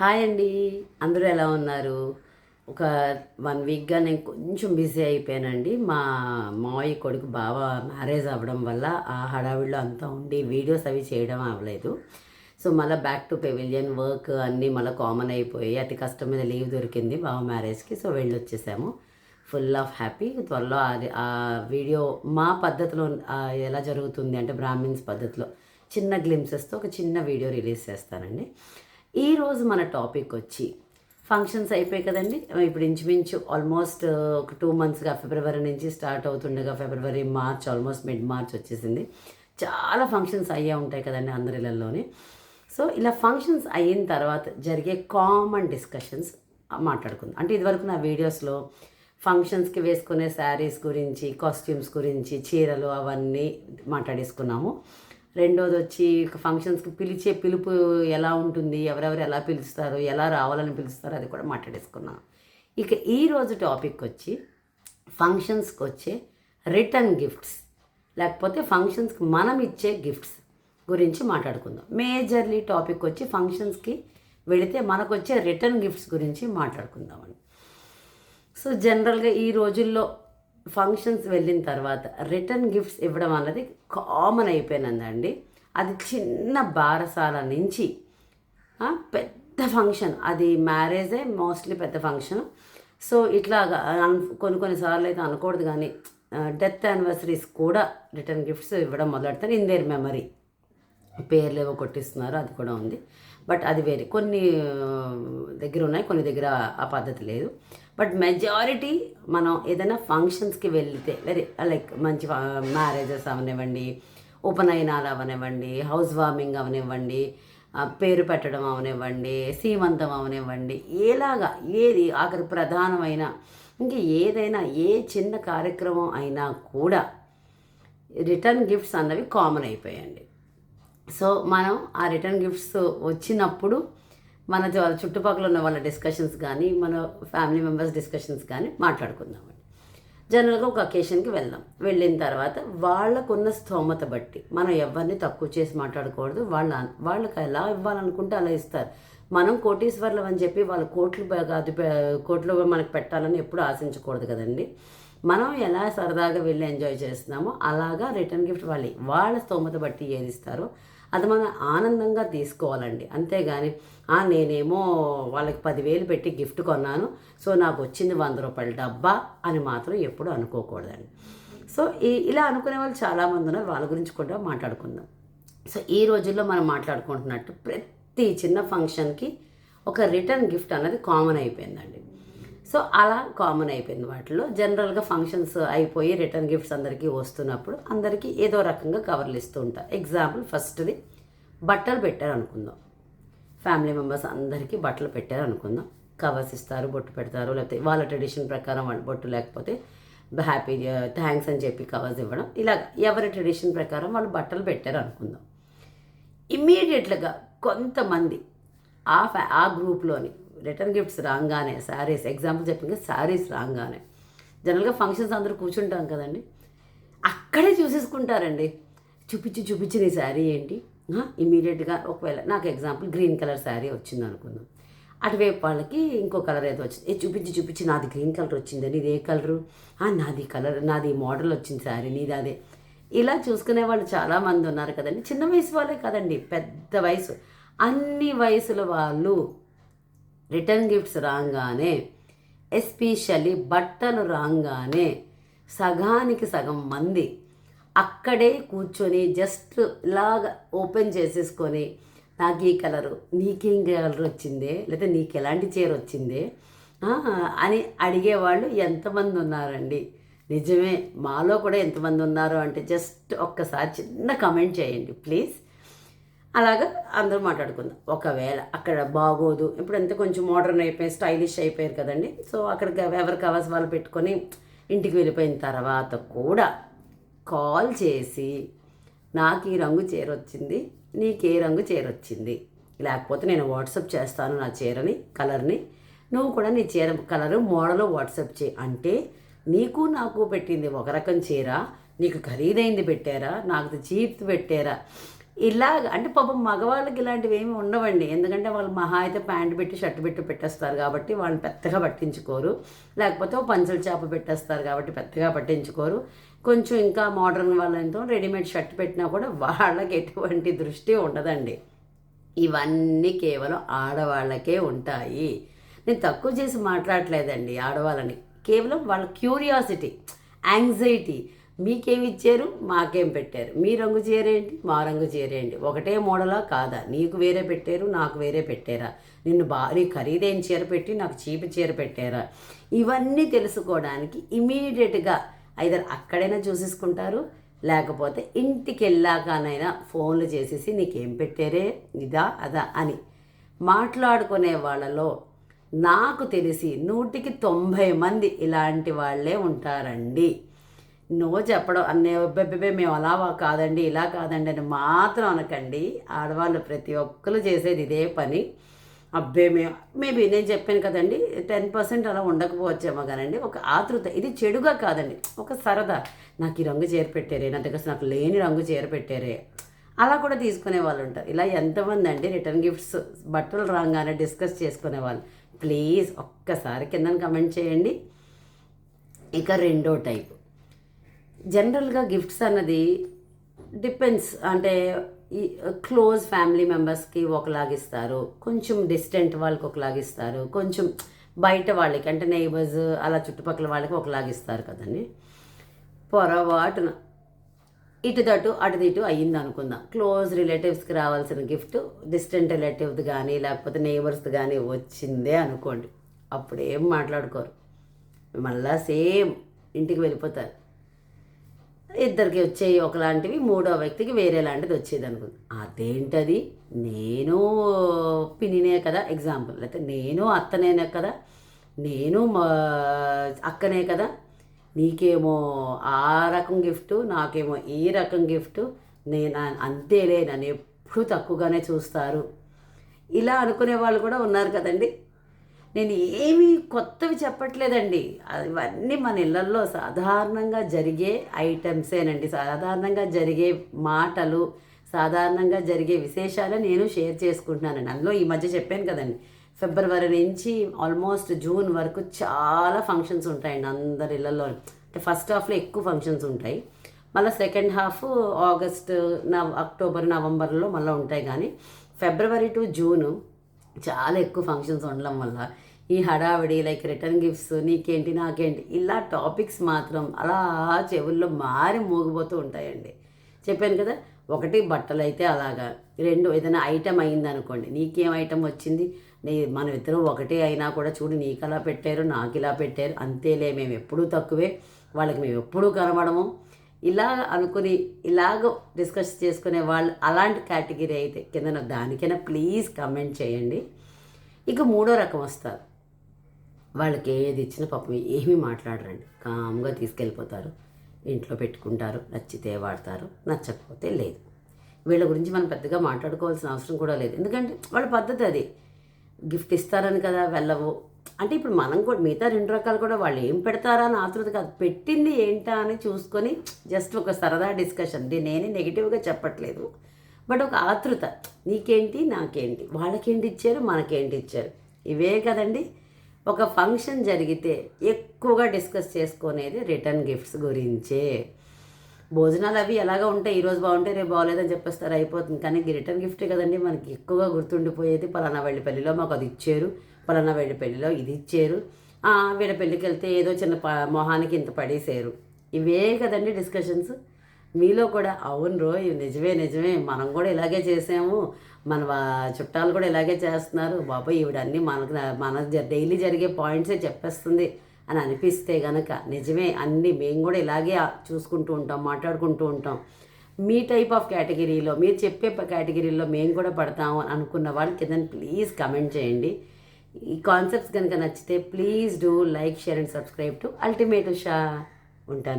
Hi అండి. అందరూ ఎలా ఉన్నారు? ఒక వన్ వీక్గా నేను కొంచెం బిజీ అయిపోయానండి. మా మావయ్య కొడుకు బావ మ్యారేజ్ అవ్వడం వల్ల ఆ హడావిడిలో అంతా ఉండి వీడియోస్ అవి చేయడం అవ్వలేదు. సో మళ్ళీ బ్యాక్ టు పెవిలియన్ వర్క్ అన్నీ మళ్ళీ కామన్ అయిపోయి అతి కష్టం మీద లీవ్ దొరికింది బావ మ్యారేజ్కి. సో వెళ్ళి వచ్చేసాము ఫుల్ ఆఫ్ హ్యాపీ. త్వరలో అది ఆ వీడియో మా పద్ధతిలో ఎలా జరుగుతుంది అంటే బ్రాహ్మిన్స్ పద్ధతిలో చిన్న గ్లిమ్సెస్తో ఒక చిన్న వీడియో రిలీజ్ చేస్తానండి. ఈరోజు మన టాపిక్ వచ్చి ఫంక్షన్స్ అయిపోయాయి కదండి. ఇప్పుడు ఇంచుమించు ఆల్మోస్ట్ ఒక టూ మంత్స్గా ఫిబ్రవరి నుంచి స్టార్ట్ అవుతుండగా ఫిబ్రవరి మార్చ్ ఆల్మోస్ట్ మిడ్ మార్చ్ వచ్చేసింది. చాలా ఫంక్షన్స్ అయ్యే ఉంటాయి కదండి అందరిలలోనే సో ఇలా ఫంక్షన్స్ అయిన తర్వాత జరిగే కామన్ డిస్కషన్స్ మాట్లాడుకుందాం. అంటే ఇదివరకు నా వీడియోస్లో ఫంక్షన్స్కి వేసుకునే శారీస్ గురించి కాస్ట్యూమ్స్ గురించి చీరలు అవన్నీ మాట్లాడేసుకున్నాము. రెండోది వచ్చి ఫంక్షన్స్కి పిలిచే పిలుపు ఎలా ఉంటుంది ఎవరెవరు ఎలా పిలుస్తారు ఎలా రావాలని పిలుస్తారు అది కూడా మాట్లాడేసుకున్నాం. ఇక ఈరోజు టాపిక్ వచ్చి ఫంక్షన్స్కి వచ్చే రిటర్న్ గిఫ్ట్స్ లేకపోతే ఫంక్షన్స్కి మనం ఇచ్చే గిఫ్ట్స్ గురించి మాట్లాడుకుందాం. మేజర్లీ టాపిక్ వచ్చి ఫంక్షన్స్కి వెళితే మనకు వచ్చే రిటర్న్ గిఫ్ట్స్ గురించి మాట్లాడుకుందామని. సో జనరల్గా ఈ రోజుల్లో ఫంక్షన్స్ వెళ్ళిన తర్వాత రిటర్న్ గిఫ్ట్స్ ఇవ్వడం అన్నది కామన్ అయిపోయినందండి అది చిన్న బారసాల నుంచి పెద్ద ఫంక్షన్ అది మ్యారేజే మోస్ట్లీ పెద్ద ఫంక్షన్ సో ఇట్లాగా అన్- కొన్ని కొన్నిసార్లు అయితే అనకూడదు కానీ డెత్ యానివర్సరీస్ కూడా రిటర్న్ గిఫ్ట్స్ ఇవ్వడం మొదలెడతారు. ఇన్ దేర్ మెమరీ పేర్లు ఏవో కొట్టిస్తున్నారు అది కూడా ఉంది. బట్ అది వేరే. కొన్ని దగ్గర ఉన్నాయి కొన్ని దగ్గర ఆ పద్ధతి లేదు. బట్ మెజారిటీ మనం ఏదైనా ఫంక్షన్స్కి వెళ్తే వెరీ లైక్ మంచి మ్యారేజెస్ అవనివ్వండి ఉపనయనాలు అవనివ్వండి హౌస్ వార్మింగ్ అవనివ్వండి పేరు పెట్టడం అవనివ్వండి సీమంతం అవనివ్వండి ఎలాగా ఏది ఆఖరి ప్రధానమైన ఇంక ఏదైనా ఏ చిన్న కార్యక్రమం అయినా కూడా రిటర్న్ గిఫ్ట్స్ అన్నవి కామన్ అయిపోయాయండి. సో మనం ఆ రిటర్న్ గిఫ్ట్స్ వచ్చినప్పుడు మన చుట్టుపక్కల ఉన్న వాళ్ళ డిస్కషన్స్ కానీ మన ఫ్యామిలీ మెంబర్స్ డిస్కషన్స్ కానీ మాట్లాడుకుందాం జనరల్గా ఒక అకేషన్కి వెళ్దాం. వెళ్ళిన తర్వాత వాళ్ళకున్న స్తోమత బట్టి మనం ఎవరిని తక్కువ చేసి మాట్లాడకూడదు వాళ్ళ వాళ్ళకి ఎలా ఇవ్వాలనుకుంటే అలా ఇస్తారు. మనం కోటీశ్వర్లం అని చెప్పి వాళ్ళ కోట్లు బాగా అది కోట్లు మనకు పెట్టాలని ఎప్పుడు ఆశించకూడదు కదండి. మనం ఎలా సరదాగా వెళ్ళి ఎంజాయ్ చేస్తున్నామో అలాగా రిటర్న్ గిఫ్ట్ వాళ్ళు వాళ్ళ స్తోమత బట్టి ఏది ఇస్తారో అది మనం ఆనందంగా తీసుకోవాలండి. అంతేగాని "ఆ, నేనేమో వాళ్ళకి పదివేలు పెట్టి గిఫ్ట్ కొన్నాను సో నాకు వచ్చింది వంద రూపాయల డబ్బా అని మాత్రం ఎప్పుడు అనుకోకూడదండి. సో ఈ ఇలా అనుకునే వాళ్ళు చాలామంది ఉన్నారు. వాళ్ళ గురించి కూడా మాట్లాడుకుందాం. సో ఈ రోజుల్లో మనం మాట్లాడుకుంటున్నట్టు ప్రతి చిన్న ఫంక్షన్కి ఒక రిటర్న్ గిఫ్ట్ అన్నది కామన్ అయిపోయిందండి. సో అలా కామన్ అయిపోయింది వాటిలో జనరల్గా ఫంక్షన్స్ అయిపోయి రిటర్న్ గిఫ్ట్స్ అందరికీ వస్తున్నప్పుడు అందరికీ ఏదో రకంగా కవర్లు ఇస్తూ ఉంటారు ఎగ్జాంపుల్ ఫస్ట్ది బట్టలు పెట్టారు అనుకుందాం ఫ్యామిలీ మెంబర్స్ అందరికీ బట్టలు పెట్టారు అనుకుందాం కవర్స్ ఇస్తారు బొట్టు పెడతారు లేకపోతే వాళ్ళ ట్రెడిషన్ ప్రకారం వాళ్ళు బొట్టు లేకపోతే హ్యాపీ థ్యాంక్స్ అని చెప్పి కవర్స్ ఇవ్వడం. ఇలా ఎవరి ట్రెడిషన్ ప్రకారం వాళ్ళు బట్టలు పెట్టారు అనుకుందాం ఇమ్మీడియట్గా కొంతమంది ఆ ఫ్యా ఆ గ్రూప్లోని రిటర్న్ గిఫ్ట్స్ రాగానే శారీస్ ఎగ్జాంపుల్ చెప్పింది శారీస్ రాగానే. జనరల్గా ఫంక్షన్స్ అందరూ కూర్చుంటాం కదండి. అక్కడే చూసేసుకుంటారండి. చూపించి చూపించి నీ శారీ ఏంటి? ఇమీడియట్గా ఒకవేళ నాకు ఎగ్జాంపుల్ గ్రీన్ కలర్ శారీ వచ్చింది అనుకుందాం. అటువైపు వాళ్ళకి ఇంకో కలర్ ఏదో వచ్చింది. ఏ చూపించి చూపించి నాది గ్రీన్ కలర్ వచ్చింది నీది ఏ కలరు? నాది కలర్ నాది మోడల్ వచ్చింది శారీ నీది అదే. ఇలా చూసుకునే వాళ్ళు చాలామంది ఉన్నారు కదండి. చిన్న వయసు వాళ్ళే కదండి పెద్ద వయసు. అన్ని వయసుల వాళ్ళు రిటర్న్ గిఫ్ట్స్ రాగానే ఎస్పెషల్లీ బట్టలు రాగానే సగానికి సగం మంది అక్కడే కూర్చొని జస్ట్ ఇలాగ ఓపెన్ చేసేసుకొని నాకు ఈ కలరు నీకేం కలర్ వచ్చిందే? లేదా నీకు ఎలాంటి చీర వచ్చిందే? అని అడిగేవాళ్ళు ఎంతమంది ఉన్నారండి. నిజమే మాలో కూడా ఎంతమంది ఉన్నారు అంటే జస్ట్ ఒక్కసారి చిన్న కమెంట్ చేయండి ప్లీజ్. అలాగా అందరూ మాట్లాడుకుందాం. ఒకవేళ అక్కడ బాగోదు ఇప్పుడు అంతే కొంచెం మోడర్న్ అయిపోయి స్టైలిష్ అయిపోయారు కదండి. సో అక్కడికి ఎవరి కవర్స్ వాళ్ళు పెట్టుకొని ఇంటికి వెళ్ళిపోయిన తర్వాత కూడా కాల్ చేసి నాకు ఈ రంగు చీర వచ్చింది నీకు ఏ రంగు చీర వచ్చింది? లేకపోతే నేను వాట్సాప్ చేస్తాను నా చీరని కలర్ని నువ్వు కూడా నీ చీర కలరు మోడల్ వాట్సాప్ చేయి. అంటే నీకు నాకు పెట్టింది ఒక రకం చీర నీకు ఖరీదైంది పెట్టారా నాకు చీప్ పెట్టారా? ఇలాగ అంటే పాపం మగవాళ్ళకి ఇలాంటివి ఏమి ఉండవండి. ఎందుకంటే వాళ్ళు మహా అయితే ప్యాంట్ పెట్టి షర్ట్ పెట్టి పెట్టేస్తారు కాబట్టి వాళ్ళని పెద్దగా పట్టించుకోరు. లేకపోతే ఓ పంచల చేప పెట్టేస్తారు కాబట్టి పెద్దగా పట్టించుకోరు. కొంచెం ఇంకా మోడర్న్ వాళ్ళతో రెడీమేడ్ షర్ట్ పెట్టినా కూడా వాళ్ళకి ఎటువంటి దృష్టి ఉండదండి. ఇవన్నీ కేవలం ఆడవాళ్ళకే ఉంటాయి. నేను తక్కువ చేసి మాట్లాడలేదండి ఆడవాళ్ళని. కేవలం వాళ్ళ క్యూరియాసిటీ యాంగ్జైటీ మీకేమి ఇచ్చారు? మాకేం పెట్టారు. మీ రంగు చీరేంటి మా రంగు చీరేంటి ఒకటే మోడలా కాదా? నీకు వేరే పెట్టారు నాకు వేరే పెట్టారా? నిన్ను భారీ ఖరీదైన చీర పెట్టి నాకు చీపు చీర పెట్టారా? ఇవన్నీ తెలుసుకోవడానికి ఇమీడియట్గా ఐదర్ అక్కడైనా చూసేసుకుంటారు. లేకపోతే ఇంటికి వెళ్ళాకనైనా ఫోన్లు చేసేసి నీకేం పెట్టారే? ఇదా అదా అని మాట్లాడుకునే వాళ్ళలో నాకు తెలిసి నూటికి తొంభై మంది ఇలాంటి వాళ్ళే ఉంటారండి. నో చెప్పడం అన్నే అబ్బాబ్బే మేము అలా కాదండి ఇలా కాదండి అని మాత్రం అనకండి. ఆడవాళ్ళు ప్రతి ఒక్కరు చేసేది ఇదే పని. అబ్బే మేము మేబీ నేను చెప్పాను కదండి టెన్ పర్సెంట్ అలా ఉండకపోవచ్చేమో కానండి ఒక ఆతృత. ఇది చెడుగా కాదండి ఒక సరదా. నాకు ఈ రంగు చేరపెట్టారే నా దగ్గర నాకు లేని రంగు చేరపెట్టారే అలా కూడా తీసుకునే వాళ్ళు ఉంటారు. ఇలా ఎంతమంది అండి రిటర్న్ గిఫ్ట్స్ బట్టలు రాగానే డిస్కస్ చేసుకునే వాళ్ళు. ప్లీజ్ ఒక్కసారి కింద కమెంట్ చేయండి. ఇక రెండో టైపు. జనరల్గా గిఫ్ట్స్ అన్నది డిపెండ్స్. అంటే ఈ uh, క్లోజ్ ఫ్యామిలీ మెంబర్స్కి ఒకలాగిస్తారు కొంచెం డిస్టెంట్ వాళ్ళకి ఒకలాగిస్తారు కొంచెం బయట వాళ్ళకి అంటే నైబర్స్ అలా చుట్టుపక్కల వాళ్ళకి ఒకలాగిస్తారు కదండి. పొరపాటున ఇటు తటు అటు ఇటు అయ్యింది అనుకుందాం. క్లోజ్ రిలేటివ్స్కి రావాల్సిన గిఫ్ట్ డిస్టెంట్ రిలేటివ్ది కానీ లేకపోతే నైబర్స్ది కానీ వచ్చిందే అనుకోండి. అప్పుడు ఏం మాట్లాడుకోరు. మళ్ళా సేమ్ ఇంటికి వెళ్ళిపోతారు. ఇద్దరికి వచ్చేవి ఒకలాంటివి మూడో వ్యక్తికి వేరే లాంటిది వచ్చేది అనుకుంది. అదేంటది? నేను పిన్నినే కదా ఎగ్జాంపుల్ లేకపోతే నేను అత్తనేనే కదా నేను మా అక్కనే కదా నీకేమో ఆ రకం గిఫ్ట్ నాకేమో ఈ రకం గిఫ్ట్ నేను అంతేలే నన్ను ఎప్పుడు తక్కువగానే చూస్తారు. ఇలా అనుకునే వాళ్ళు కూడా ఉన్నారు కదండి. నేను ఏమీ కొత్తవి చెప్పట్లేదండి. ఇవన్నీ మన ఇళ్ళల్లో సాధారణంగా జరిగే ఐటమ్సేనండి సాధారణంగా జరిగే మాటలు సాధారణంగా జరిగే విశేషాలు నేను షేర్ చేసుకుంటున్నానండి. అందులో ఈ మధ్య చెప్పాను కదండి. ఫిబ్రవరి నుంచి ఆల్మోస్ట్ జూన్ వరకు చాలా ఫంక్షన్స్ ఉంటాయండి అందరి ఇళ్ళల్లో అంటే ఫస్ట్ హాఫ్లో ఎక్కువ ఫంక్షన్స్ ఉంటాయి. మళ్ళీ సెకండ్ హాఫ్ ఆగస్ట్ నవ అక్టోబర్ నవంబర్లో మళ్ళీ ఉంటాయి. కానీ ఫిబ్రవరి టు జూను చాలా ఎక్కువ ఫంక్షన్స్ ఉండడం వల్ల ఈ హడావిడి లైక్ రిటర్న్ గిఫ్ట్స్ నీకేంటి నాకేంటి ఇలా టాపిక్స్ మాత్రం అలా చెవుల్లో మారి మోగిపోతూ ఉంటాయండి. చెప్పాను కదా ఒకటి బట్టలు అయితే అలాగా రెండు ఏదైనా ఐటమ్ అయిందనుకోండి నీకేం ఐటమ్ వచ్చింది? నీ మనం ఇద్దరం ఒకటే అయినా కూడా చూడు నీకు అలా పెట్టారు నాకు ఇలా పెట్టారు అంతేలే మేము ఎప్పుడూ తక్కువే వాళ్ళకి మేము ఎప్పుడూ కనబడము. ఇలా అనుకుని ఇలాగ డిస్కస్ చేసుకునే వాళ్ళు అలాంటి కేటగిరీ అయితే కింద దానికైనా ప్లీజ్ కమెంట్ చేయండి. ఇక మూడో రకం వస్తారు. వాళ్ళకి ఏది ఇచ్చినా పాపం ఏమీ మాట్లాడరండి. కామ్గా తీసుకెళ్ళిపోతారు. ఇంట్లో పెట్టుకుంటారు. నచ్చితే వాడతారు. నచ్చకపోతే లేదు. వీళ్ళ గురించి మనం పెద్దగా మాట్లాడుకోవాల్సిన అవసరం కూడా లేదు. ఎందుకంటే వాళ్ళ పద్ధతి అది. గిఫ్ట్ ఇస్తారని కదా వెళ్ళవు. అంటే ఇప్పుడు మనం కూడా మిగతా రెండు రకాలు కూడా వాళ్ళు ఏం పెడతారా అని ఆతృత కాదు. పెట్టింది ఏంటా అని చూసుకొని జస్ట్ ఒక సరదా డిస్కషన్ దీన్ని నేనే నెగిటివ్గా చెప్పట్లేదు. బట్ ఒక ఆతృత. నీకేంటి నాకేంటి? వాళ్ళకేంటి ఇచ్చారు మనకేంటి ఇచ్చారు? ఇవే కదండి. ఒక ఫంక్షన్ జరిగితే ఎక్కువగా డిస్కస్ చేసుకునేది రిటర్న్ గిఫ్ట్స్ గురించే. భోజనాలు అవి ఎలాగ ఉంటాయి? ఈరోజు బాగుంటే రేపు బాగోలేదని చెప్పేస్తారు అయిపోతుంది. కానీ రిటర్న్ గిఫ్టే కదండి మనకి ఎక్కువగా గుర్తుండిపోయేది. పలానా వెళ్ళి పెళ్ళిలో మాకు అది ఇచ్చారు. పలానా వీడి పెళ్ళిలో ఇది ఇచ్చారు. వీడి పెళ్ళికి వెళ్తే ఏదో చిన్న ప మొహానికి ఇంత పడేసారు. ఇవే కదండి డిస్కషన్స్. మీలో కూడా అవును రో ఇవి నిజమే నిజమే. మనం కూడా ఇలాగే చేసాము. మన చుట్టాలు కూడా ఇలాగే చేస్తున్నారు. బాబాయ్ ఈవిడన్నీ మనకు మన డైలీ జరిగే పాయింట్సే చెప్పేస్తుంది అని అనిపిస్తే గనక నిజమే అన్నీ మేము కూడా ఇలాగే చూసుకుంటూ ఉంటాం మాట్లాడుకుంటూ ఉంటాం. మీ టైప్ ఆఫ్ కేటగిరీలో మీరు చెప్పే కేటగిరీలో మేము కూడా పడతాము అనుకున్న వాళ్ళు కింద ప్లీజ్ కమెంట్ చేయండి. ఈ కాన్సెప్ట్స్ కనుక నచ్చితే please do like share and subscribe to ultimate Shah ఉంటానండి.